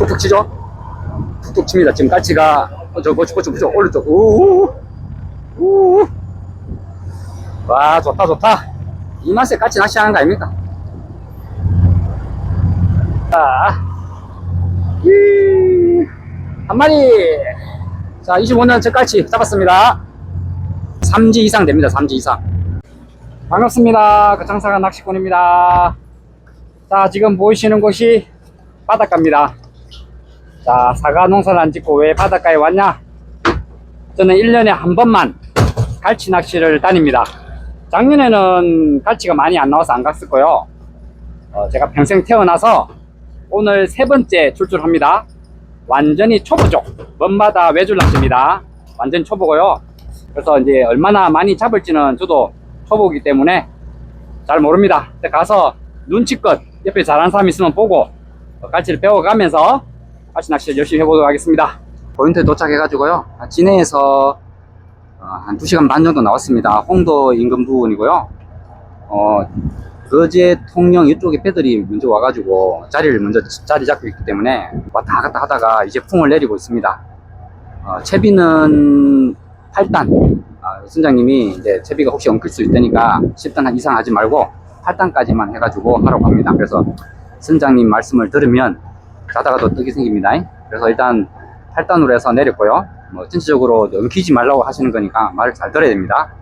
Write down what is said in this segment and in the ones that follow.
툭툭 치죠? 툭툭 칩니다. 지금 깔치가, 어, 저, 고추, 고추, 고추, 오른쪽, 우우, 우우. 와, 좋다, 좋다. 이 맛에 깔치 낚시하는 거 아닙니까? 자, 이, 한 마리. 자, 25년 젖갈치 잡았습니다. 3지 이상 됩니다, 3지 이상. 반갑습니다. 거창사가 낚시꾼입니다. 자, 지금 보이시는 곳이 바닷가입니다. 자, 사과 농사를 안 짓고 왜 바닷가에 왔냐? 저는 1년에 한 번만 갈치 낚시를 다닙니다. 작년에는 갈치가 많이 안 나와서 안 갔을 거요. 어, 제가 평생 태어나서 오늘 세 번째 출출합니다. 완전히 초보죠. 먼바다 외줄 낚시입니다. 완전 초보고요. 그래서 이제 얼마나 많이 잡을지는 저도 초보기 때문에 잘 모릅니다. 가서 눈치껏 옆에 잘하는 사람 있으면 보고 어, 갈치를 배워가면서 갈치 낚시를 열심히 해보도록 하겠습니다. 포인트에 도착해가지고요. 아, 진해에서 어, 한 2시간 반 정도 나왔습니다. 홍도 인근 부분이고요. 어, 거제 통영 이쪽에 배들이 먼저 와가지고 자리를 먼저 자리 잡고 있기 때문에 왔다 갔다 하다가 이제 풍을 내리고 있습니다. 어, 채비는 8단. 아, 선장님이 이제 채비가 혹시 엉킬 수 있다니까 10단 이상 하지 말고 8단까지만 해가지고 하라고 합니다. 그래서 선장님 말씀을 들으면 자다가도 떡이 생깁니다. 그래서 일단 8단으로 해서 내렸고요. 뭐 전체적으로 엉키지 말라고 하시는 거니까 말을 잘 들어야 됩니다.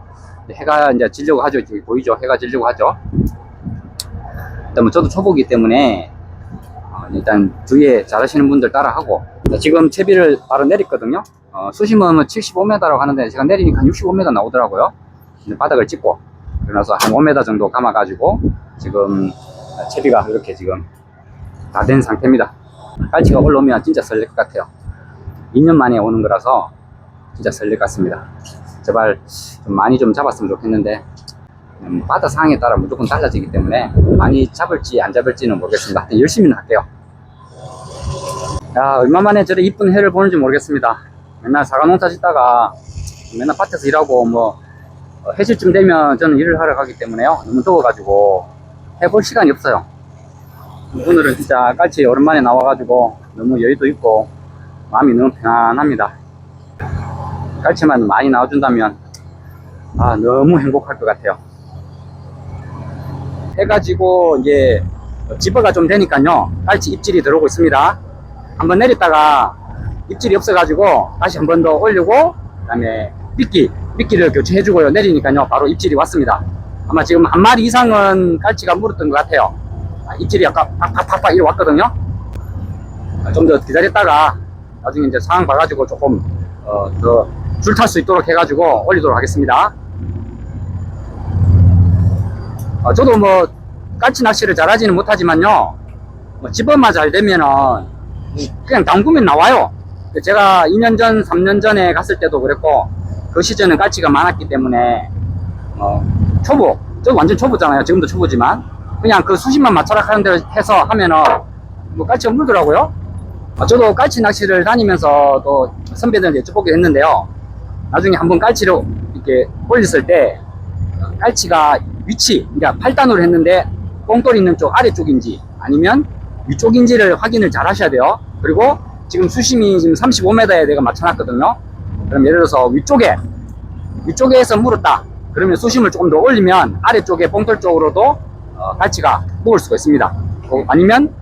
해가 이제 지려고 하죠. 저기 보이죠? 해가 지려고 하죠. 일단 뭐 저도 초보기 때문에 어, 일단 주위에 잘하시는 분들 따라하고 자, 지금 채비를 바로 내렸거든요. 어, 수심은 75m라고 하는데 제가 내리니까 한 65m 나오더라고요. 바닥을 찍고 그러나서 한 5m 정도 감아가지고 지금 채비가 이렇게 지금 다 된 상태입니다. 깔치가 올라오면 진짜 설렐 것 같아요. 2년 만에 오는 거라서 진짜 설렐 것 같습니다. 제발 좀 많이 좀 잡았으면 좋겠는데 음, 바다 상황에 따라 무조건 달라지기 때문에 많이 잡을지 안 잡을지는 모르겠습니다. 하여튼 열심히는 할게요. 야, 얼마 만에 저래 이쁜 해를 보는지 모르겠습니다. 맨날 사과 농사 짓다가 맨날 밭에서 일하고 뭐 어, 해질쯤 되면 저는 일을 하러 가기 때문에요. 너무 더워가지고 해볼 시간이 없어요. 오늘은 진짜 깔치 오랜만에 나와가지고 너무 여유도 있고 마음이 너무 편안합니다. 깔치만 많이 나와준다면 아 너무 행복할 것 같아요. 해가 지고 이제 집어가 좀 되니까요 깔치 입질이 들어오고 있습니다. 한번 내렸다가 입질이 없어가지고 다시 한 번 더 올리고 그다음에 미끼 미끼를 교체해주고요 내리니까요 바로 입질이 왔습니다. 아마 지금 한 마리 이상은 깔치가 물었던 것 같아요. 아, 입질이 약간 팍팍팍팍 이리 왔거든요. 아, 좀더 기다렸다가 나중에 이제 상황 봐가지고 조금 어, 더줄탈 수 있도록 해가지고 올리도록 하겠습니다. 어, 저도 뭐 깔치 낚시를 잘하지는 못하지만요. 뭐 집어만 잘 되면은 그냥 담그면 나와요. 제가 2년 전, 3년 전에 갔을 때도 그랬고 그 시절은 깔치가 많았기 때문에 어, 초보, 저 완전 초보잖아요. 지금도 초보지만 그냥 그 수심만 맞춰라 하는 대로 해서 하면은 뭐 깔치가 물더라고요. 어, 저도 깔치 낚시를 다니면서 또 선배들한테 여쭤보긴 했는데요. 나중에 한번 깔치를 이렇게 올렸을 때 어, 깔치가 위치, 그러니까 8단으로 했는데 뽕돌 있는 쪽 아래쪽인지 아니면 위쪽인지를 확인을 잘 하셔야 돼요. 그리고 지금 수심이 지금 35m에 내가 맞춰놨거든요. 그럼 예를 들어서 위쪽에, 위쪽에서 물었다. 그러면 수심을 조금 더 올리면 아래쪽에 뽕돌 쪽으로도 어, 갈치가 먹을 수가 있습니다. 어, 아니면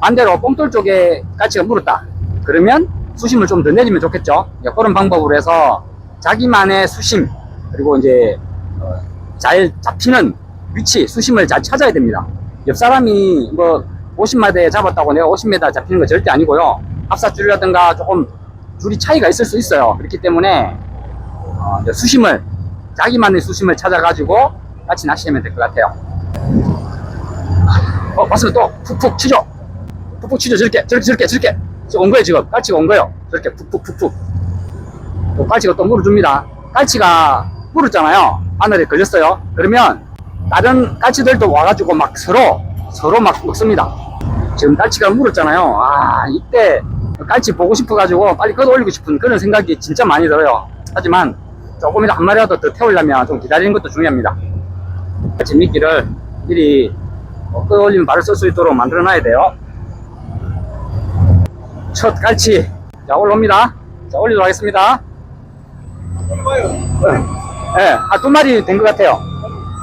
반대로 뽕돌 쪽에 갈치가 물었다. 그러면 수심을 좀 더 내리면 좋겠죠. 예, 그런 방법으로 해서 자기만의 수심, 그리고 이제 어, 잘 잡히는 위치, 수심을 잘 찾아야 됩니다. 옆 사람이 뭐 50마대 잡았다고 내가 50m 잡히는 거 절대 아니고요. 합사줄이라든가 조금 줄이 차이가 있을 수 있어요. 그렇기 때문에 어, 수심을 자기만의 수심을 찾아가지고 같이 낚시하면 될 것 같아요. 어, 맞으면 또 푹푹 치죠. 푹푹 치죠. 저렇게 저렇게 저렇게 저렇게 지금 온 거예요 지금. 깔치가 온 거예요. 저렇게 푹푹 푹푹. 또 깔치가 또 물어줍니다. 깔치가 물었잖아요. 바늘에 걸렸어요. 그러면 다른 깔치들도 와가지고 막 서로 서로 막 먹습니다. 지금 깔치가 물었잖아요. 아 이때 깔치 보고 싶어가지고 빨리 걷어 올리고 싶은 그런 생각이 진짜 많이 들어요. 하지만 조금이라도 한 마리라도 더 태우려면 좀 기다리는 것도 중요합니다. 깔치 미끼를 미리 어, 끌어올리면 바로 쓸 수 있도록 만들어 놔야 돼요. 첫 깔치. 자, 올라옵니다. 자, 올리도록 하겠습니다. 예, 네, 한두 마리 된 것 같아요.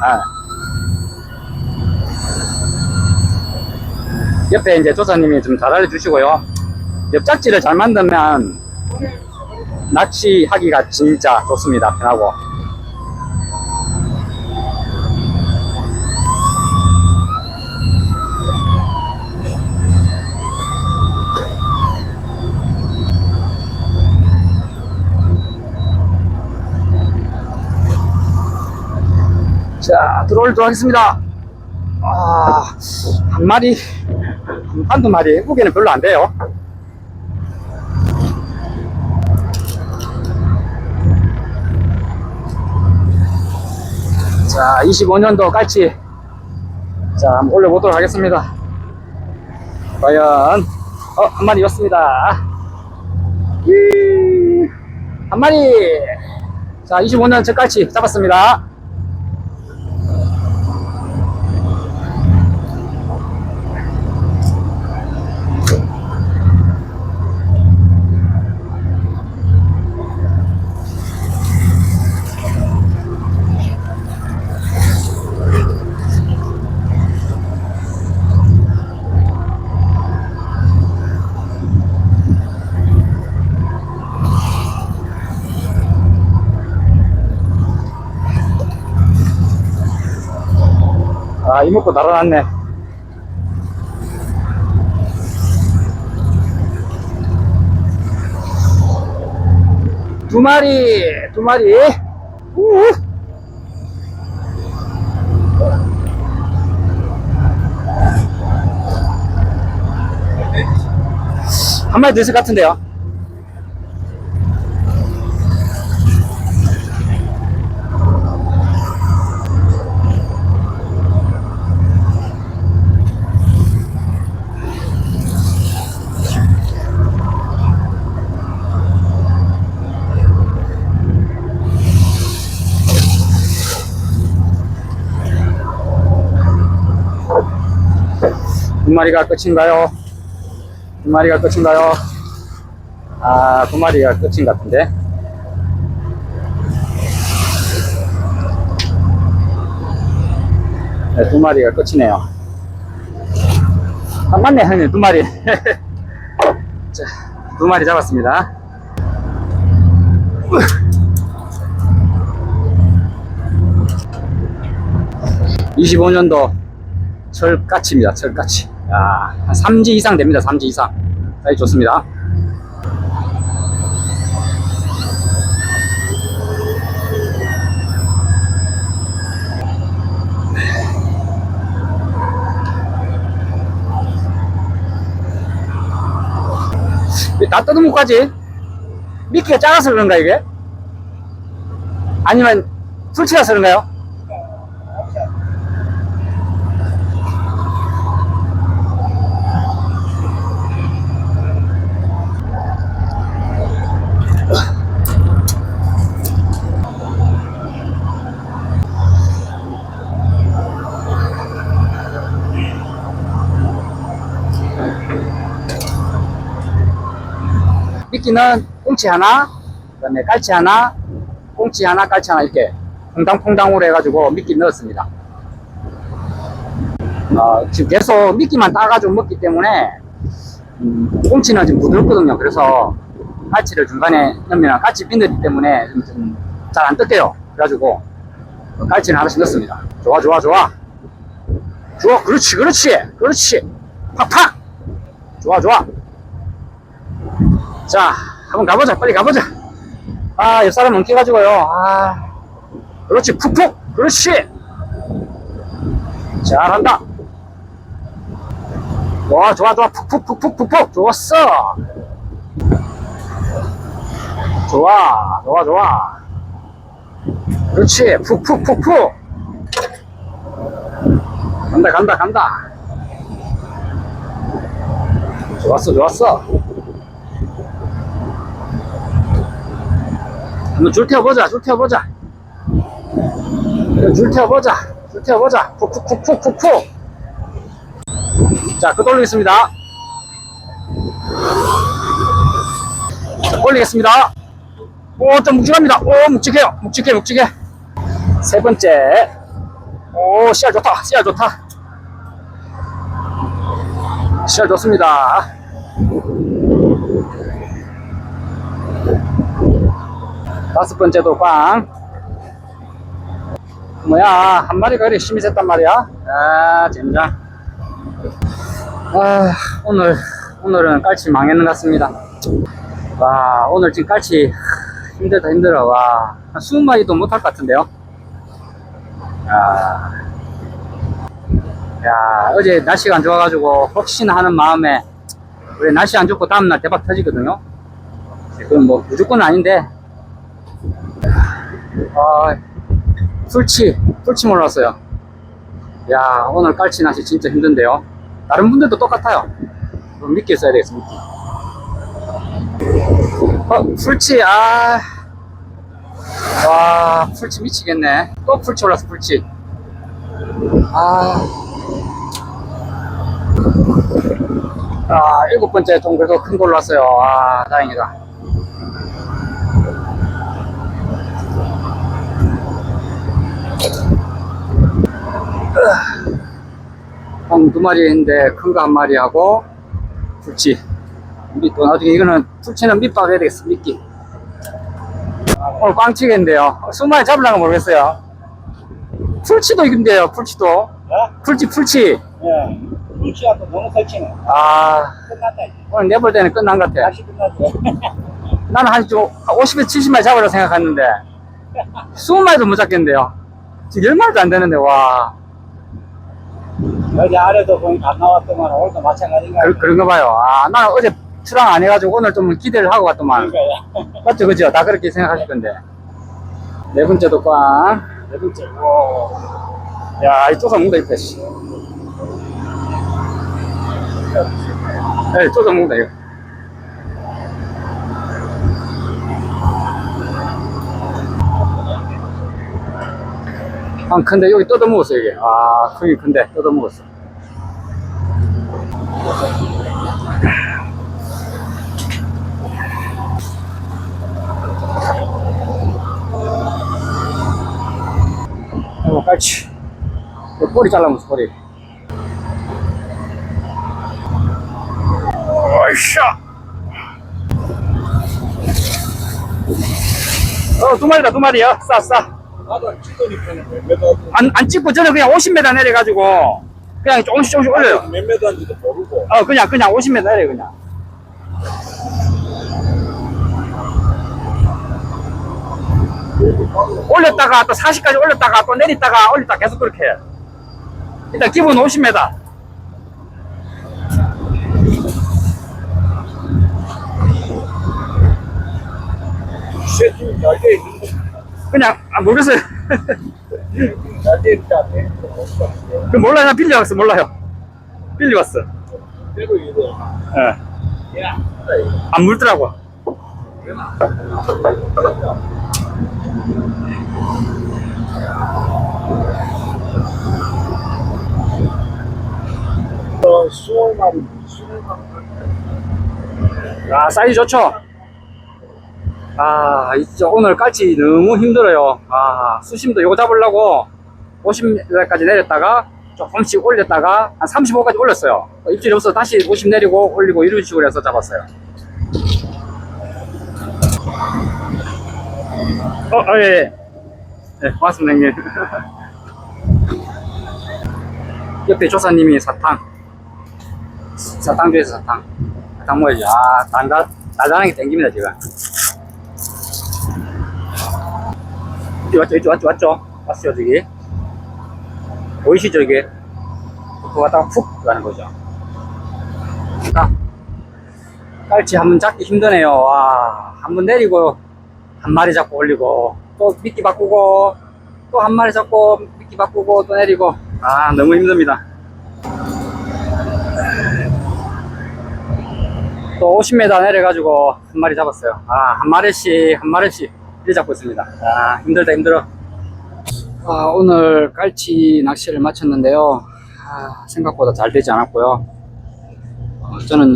아. 옆에 이제 조사님이 좀 잘 알려주시고요. 엽짝지를 잘 만들면 낚시하기가 진짜 좋습니다. 편하고. 자, 들어오도록 하겠습니다. 아, 한 마리, 한, 한두 마리, 무게는 별로 안 돼요. 자, 25년도 깔치. 자, 한번 올려보도록 하겠습니다. 과연, 어, 한 마리 였습니다. 한 마리. 자, 25년 첫 깔치 잡았습니다. 이목구 달아났네. 두 마리, 두 마리. 우. 한 마리 더 있을 것 같은데요. 두 마리가 끝인가요? 두 마리가 끝인가요? 아, 두 마리가 끝인 것 같은데. 네, 두 마리가 끝이네요. 아, 맞네, 형님, 두 마리. 자, 두 마리 잡았습니다. 25년도 철까치입니다. 철까치. 야, 한 3지 이상 됩니다. 3지 이상. 사이 좋습니다. 왜다 뜯어먹고 가지? 미끼가 작아서 그런가, 이게? 아니면 술취라서 그런가요? 미끼는 꽁치 하나, 그 다음에 깔치 하나, 꽁치 하나, 깔치 하나 이렇게 퐁당퐁당으로 해가지고 미끼 넣었습니다. 어, 지금 계속 미끼만 따가지고 먹기 때문에 음, 꽁치는 지금 부드럽거든요. 그래서 깔치를 중간에 넣으면 깔치 비늘이 때문에 좀잘안 뜯겨요. 그래가지고 깔치는 하나씩 넣습니다. 좋아, 좋아, 좋아. 좋아, 그렇지, 그렇지, 그렇지. 팍팍. 좋아, 좋아. 자, 한번 가보자. 빨리 가보자. 아, 옆 사람 엉켜가지고요. 아, 그렇지. 푹푹. 그렇지. 잘한다. 와, 좋아, 좋아. 푹푹, 푹푹, 푹푹. 좋았어. 좋아, 좋아, 좋아. 그렇지. 푹푹, 푹푹. 간다, 간다, 간다. 좋았어, 좋았어. 한번 줄 태워보자, 줄 태워보자. 줄 태워보자, 줄 태워보자. 푹푹푹푹푹푹. 자, 끝 올리겠습니다. 올리겠습니다. 오, 좀 묵직합니다. 오, 묵직해요. 묵직해, 묵직해. 세 번째. 오, 씨알 좋다. 씨알 좋다. 씨알 좋습니다. 다섯 번째도 꽝. 뭐야, 한 마리가 그래 심이 셌단 말이야? 아, 젠장. 아, 오늘, 오늘은 깔치 망했는 것 같습니다. 와, 오늘 지금 깔치 힘들다 힘들어. 와, 한 20마리도 못할 것 같은데요? 야, 야, 어제 날씨가 안 좋아가지고 혹시나 하는 마음에 우리 날씨 안 좋고 다음날 대박 터지거든요? 그건 뭐 무조건 아닌데 아, 풀치, 풀치 몰랐어요. 야, 오늘 깔치 낚시 진짜 힘든데요. 다른 분들도 똑같아요. 그럼 미끼 써야 미끼. 어, 풀치, 아. 와, 풀치 미치겠네. 또 풀치 올랐어, 풀치. 아. 아, 일곱 번째 좀 그래도 큰 걸로 왔어요. 아, 다행이다. 한두 마리 했는데 큰 거 한 마리 하고 풀치 우리 또 나중에 이거는 풀치는 밑밥 해야 되겠어 미끼 오늘 꽝 치겠는데요 수마리 잡으려나 모르겠어요 풀치도 이긴데요 풀치도 어? 풀치 풀치 예. 물치하고 너무 설치네. 아 끝났다, 이제. 오늘 내볼 때는 끝난 것 같아 다시 끝나지. 나는 한 50에 70마리 잡으려 생각했는데 20마리도 못 잡겠는데요 지금 10마리도 안 되는데 와 여기 아래도 보니까 안 나왔더만 오늘도 마찬가지인가. 그, 그런가 봐요 아 나는 어제 출항 안 해가지고 오늘 좀 기대를 하고 갔더만 그러니까, 맞죠, 그죠? 다 그렇게 생각하실 건데. 네 번째도 꽝. 네 번째. 오. 야, 이 쪼사 먹는다, 이거, 씨. 네, 쪼사 먹는다, 이거. 아, 근데 여기 뜯어먹었어, 이게. 아, 크기 큰데, 뜯어먹었어. 어, 깔치. 이 꼬리 잘라먹었어, 꼬리. 어이샤! 어, 두 마리다, 두 마리야. 싸, 싸. 안, 안 찍고 저는 그냥 50m 내려가지고, 그냥 조금씩 조금씩 올려요. 몇 메더인지도 모르고. 어, 그냥, 그냥 50m 내려, 그냥. 올렸다가 또 40까지 올렸다가 또 내렸다가 올렸다가 계속 그렇게 해. 일단 기본 50m. 쉐팅 잘돼 있는데. 그냥, 아, 모르겠어요. 그 몰라요. 나 빌려왔어. 몰라요. 빌려왔어. 예. 야. 안 물더라고. 아, 사이즈 좋죠? 아, 진짜 오늘 깔치 너무 힘들어요. 아, 수심도 요거 잡으려고 50m까지 내렸다가 조금씩 올렸다가 한 35까지 올렸어요. 어, 입질이 없어서 다시 50 내리고 올리고 이런 식으로 해서 잡았어요. 어, 아, 예, 예. 네, 고맙습니다, 형님. 옆에 조사님이 사탕. 사탕 중에서 사탕. 사탕 뭐지? 아, 단다, 달달하게 땡깁니다, 지금. 여기 왔죠, 여기 왔죠, 왔죠? 왔어요, 저기. 보이시죠, 이게? 그거 갖다가 푹 가는 거죠. 자, 깔치 한 번 잡기 힘드네요. 와, 한 번 내리고, 한 마리 잡고 올리고, 또 미끼 바꾸고, 또 한 마리 잡고, 미끼 바꾸고, 또 내리고. 아, 너무 힘듭니다. 또 50m 내려가지고 한 마리 잡았어요. 아, 한 마리씩, 한 마리씩 잡고 있습니다. 아, 힘들다, 힘들어. 아, 오늘 깔치 낚시를 마쳤는데요. 아, 생각보다 잘 되지 않았고요. 어, 저는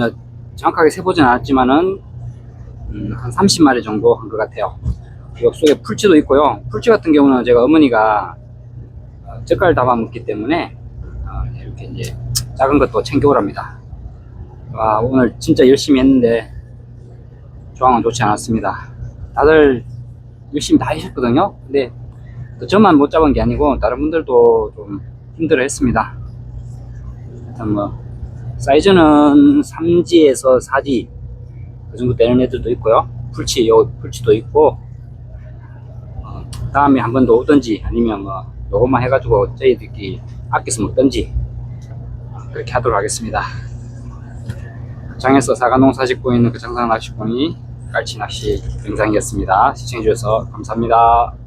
정확하게 세보진 않았지만은, 음, 한 30마리 정도 한 것 같아요. 역 속에 풀치도 있고요. 풀치 같은 경우는 제가 어머니가 어, 젓갈 담아 먹기 때문에 어, 이렇게 이제 작은 것도 챙겨오랍니다. 와, 오늘 진짜 열심히 했는데 조항은 좋지 않았습니다. 다들 열심히 다 하셨거든요. 근데 또 저만 못 잡은 게 아니고 다른 분들도 좀 힘들어 했습니다. 하여튼 뭐 사이즈는 3G에서 4G 그 정도 되는 애들도 있고요. 풀치, 요 풀치도 있고 어, 다음에 한 번 더 오든지 아니면 뭐 요것만 해가지고 저희들끼리 아껴서 먹든지 어, 그렇게 하도록 하겠습니다. 장에서 사과농사 짓고 있는 그 정상 낚시꾼이 깔치 낚시 영상이었습니다. 시청해주셔서 감사합니다.